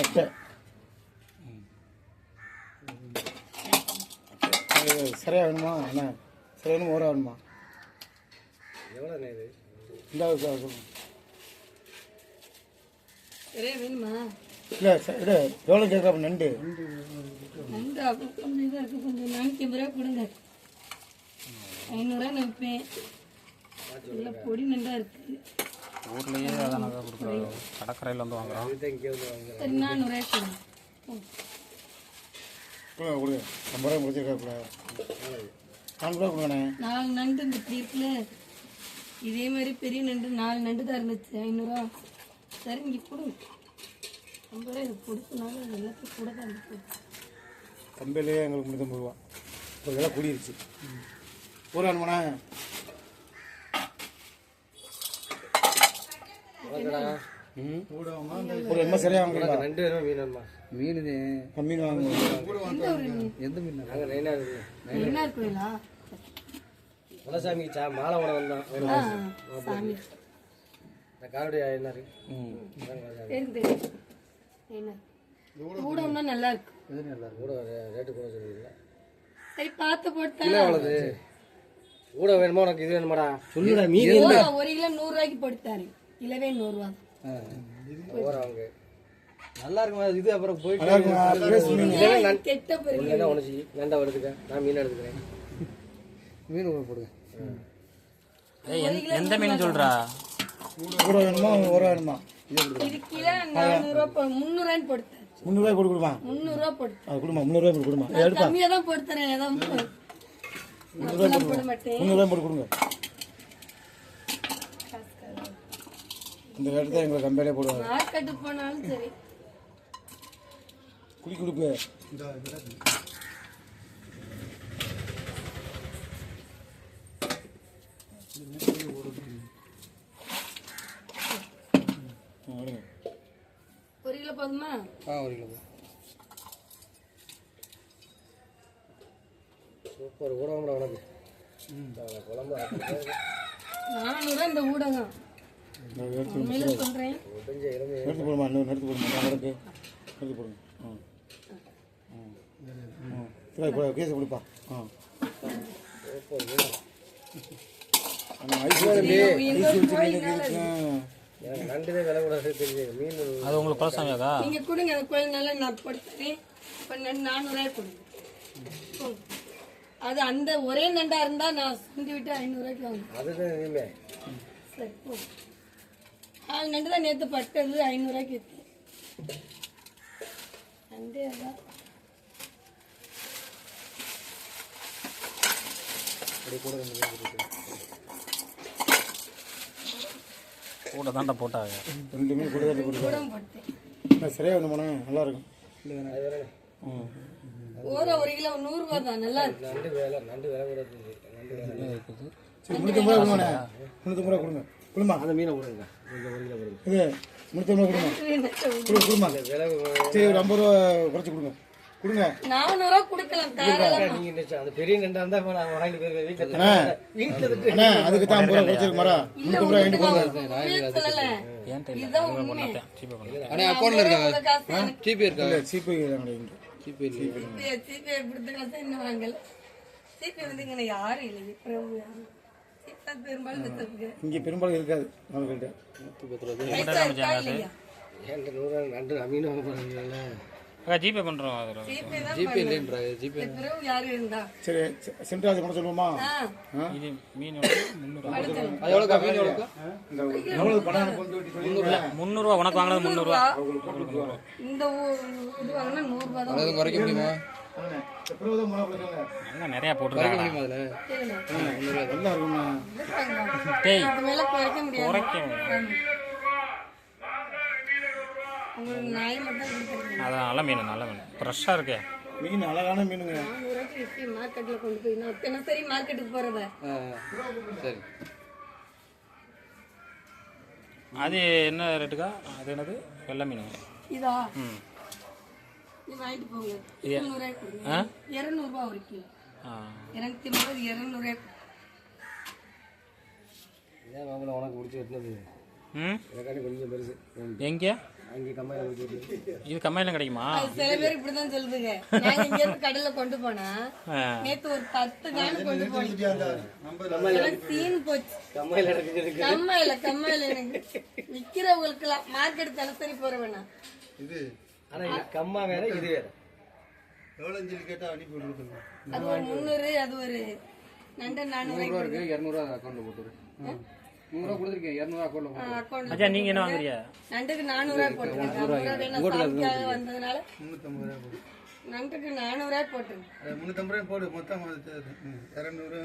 அட்டை அது சரியா வேணுமா? என்ன? சரி வேணுமா? ஓரா வேணுமா? எவ்வளோ இது இந்த. நிறைய வேணுமா? இல்லை எவ்வளோ கேட்குறாப்ப நண்டு. நண்டு அப்போ கொஞ்சம் இதாக இருக்குது கொஞ்சம் நானூற்றி ஐம்பது ரூபா கொடுங்க. ஐநூறுரூவா நான் விற்பேன். நல்லா பொடி நண்டா இருக்குது ஊர்லேயே அதான் கொடுக்குறோம் கடற்கரையில் வந்து வாங்குறோம். கொடுங்க ம். கொடுங்க. கொடுங்க ஐம்பது ரூபா முடிச்சிருக்காப்புல நானூறு ரூபா கொடுங்கண்ணே. நாலு நண்டு இந்த இப்படி இருக்குல்ல இதே மாதிரி பெரிய நண்டு நாலு நண்டு தான் இருந்துச்சு ஐநூறுரூவா சரி இங்கே கொடுங்க ஐம்பது ரூபா இது கொடுத்தனால எல்லாத்தையும் கூட தான் இருந்துச்சு கம்பெனிலே எங்களுக்கு முந்நூற்றம்பது ரூபா. ஒரு விலை கூடிருச்சு. ஒரு வேணுமாண்ணே ம் ஒரு சரியாக வாங்குறீங்களா ரெண்டு பேரும் மீன் வேணுமா மீன்? மீன்? எந்த மீன்? நாங்கள் நைனா இருக்குது என்ன இருக்குங்களா குலசாமிக்கு சா மாலை உணவு வந்தோம் இந்த இருக்கு? தெரியும் என்ன கூடம்னா நல்லா இருக்கு. கூட ரே- ரேட்டு கூட சொல்லுவீங்களா? சரி பார்த்து போட்டா எவ்வளவு? கூட வேணுமா? உனக்கு இது வேணுமாடா? சொல்லுடா மீன் ஒரு- கிலோ நூறு ரூபாய்க்கு போட்டுத்தாரு கிலோவே நூறுரூவா அவங்க நல்லா இருக்குமா? இது அப்புறம் போயிட்டு கெட்ட பிறகு என்ன உனச்சி நண்டா எடுத்துக்க. நான் மீன் எடுத்துக்கிறேன். மீன் ஊற போடுங்க ஏய் எந்த- எந்த மீன் வேணுமா? ஒரு வேணுமா? இது கிலோ நானூறுரூவா போ முந்நூறுரூவான்னு போட்டுத்தாரு முந்நூறுரூவா கொடு கொடுமா? முந்நூறுரூவா போட்டு அது கொடுமா? முந்நூறுரூவா போட்டு கொடுமா. எடுப்பா கம்மியாக தான் போட்டு தரேன் ஏதாவது முந்நூறுரூவா போட்டு கொடுங்க. இந்த ரேட்டு தான் எங்களை கம்பெனியே போடுவாங்க. மார்க்கெட்டு போனாலும் சரி. குடி கொடுப்பு. ஒரு கிலோ போதுமா? ஆ ஒரு கிலோ சூப்பர் ஊடகம்டா உனக்கு. குழம்பு நானூறுரூவா இந்த ஊடகம். எடுத்து போடுமா இன்னும் எடுத்து போடுமா நான் எடுத்து போடுங்க இப்போ கேஸ் கொடுப்பா ஆ அது உங்களுக்கு குலசாமியாக்கா நீங்கள் கொடுங்க அந்த கோயில் நல்லா நான் தரேன் இப்போ நானூறுரூவாய் கொடுங்க. அது அந்த ஒரே நண்டா இருந்தால் நான் சுண்டி விட்டு ஐநூறுரூவாய்க்கு வாங்க அதுதான் சரி நாலு நண்டு தான் நேற்று பட்டது ஐநூறுரூவாய்க்கு விற்றேன் நண்டே அதான். கூட தாண்டா போட்டாங்க. ரெண்டு மீன் கூட தான் கூட போட்டேன். நான் சரியாக வேணுமாண்ணே நல்லா இருக்கும். அது ஒரு ஒரு கிலோ நூறுரூவா தான். நல்லா இருக்கு. நண்டு வேலை நண்டு விலை கூட தெரிஞ்சு நண்டு வேலை. முந்நூற்றம்பது ரூபா கொடுங்க. கொடுமா? அந்த மீனை கொடுங்க. ஒரு கிலோ கொடுங்க. இது முந்நூற்றம்பது ரூபா கொடுங்க கொடு கொடுமா. விலை சரி ஒரு ஐம்பது ரூபா குறைச்சி கொடுங்க. கொடுங்க. கொடுக்கலாம் நீங்க அந்த பெரிய நண்டா இருந்தா நான் வீட்டுல வீட்டுல விட்டு அண்ணா அதுக்கு தான் ஐம்பது ரூபா குறைச்சிருக்கு இல்ல முந்நூற்றம்பது ரூபா சீப்பா பண்ண. அண்ணே அக்கௌண்ட்ல இருக்காங்க ஜிபே இருக்கா? இல்லை சீப்பு கிடையாது இங்கே ஜிபே வாங்கல. வந்து இங்கே யாரும் இல்லை பிரபு யாரும் சீப்பா பெரும்பாலும் வச்சிருக்கேன் இங்கே பெரும்பாலும் இருக்காது நம்மகிட்ட. என்கிட்ட நூறு நண்டு நான் மீன் வாங்க அக்கா ஜிபே பண்ணுறோம் அதில் ஜிபே இல்லைன்றாங்க ஜிபே சரி சென்ட்ராஜ் பண்ண சொல்லுவோமா? ஆ. இது மீன் வந்து முந்நூறுவா அடுத்து. எவ்வளோக்கா மீன் எவ்வளோக்கா? இந்த எவ்வளவு பணம் கொண்டு உனக்கு வாங்கினது முந்நூறுவா இந்த ஊ- இது வாங்கினா நூறுரூவா தான் குறைக்க முடியுமா? நிறையா போட்டுருக்காங்க? டேய் அதான் நல்ல மீன் நல்ல மீன். ஃப்ரெஷ்ஷாக இருக்கே. மீன் அழகான மீனுங்க. மார்க்கெட்டில் கொண்டு போய் நான் தினசரி மார்க்கெட்டுக்கு போகிறத சரி. அது என்ன ரேட்டுக்கா அது என்னது? வெள்ளை மீன் இதா? ம். வாங்கிட்டு போங்க. கொடுங்க. ஆ? இரநூறுபா ஒரு கிலோ. இரநூத்தி ஐம்பது ஏன் மாப்பிள்ள உனக்கு பிடிச்சி வெட்டினது? ம்? எனக்காண்டி கொஞ்சம் பெருசு. எங்கே? அங்கே கம்மாயில் போயிட்டு இது கம்மாயிலும் கிடைக்குமா? சில பேர் இப்படிதான் சொல்லுதுங்க. நாங்க இங்க இருந்து கடல்ல கொண்டு போனா. நேத்து ஒரு பத்து காணு கொண்டு போனோம் சீன் போச்சு. கம்மாயில் இருக்குது கம்மாயில கம்மாயில எனக்கு. விக்கிறவங்களுக்கு மார்க்கெட் தினசரி போற வேணாம் இது இது கம்மா வேற இது வேற. எவ்வளோ சொல்லி கேட்டால் அனுப்பி விடுறது அது ஒரு முந்நூறு அது ஒரு நண்டு நானூறு. இருக்கு இரநூறுவா அக்கௌண்ட்டில் போட்டுரு. நூறுரூவா கொடுத்துருக்கேன் இரநூறுவா அக்கௌண்ட்டில் போட்டு அக்கௌண்ட் நீங்க என்ன நண்டுக்கு நானூறு ரூபாய் போட்டுருக்கேன். வந்ததுனால. முந்நூற்றம்பது ரூபா போடு நண்டுக்கு நானூறு ரூபாய் போட்டுருக்கேன் முந்நூற்றம்பது ரூபா போடு மொத்தம் இரநூறு.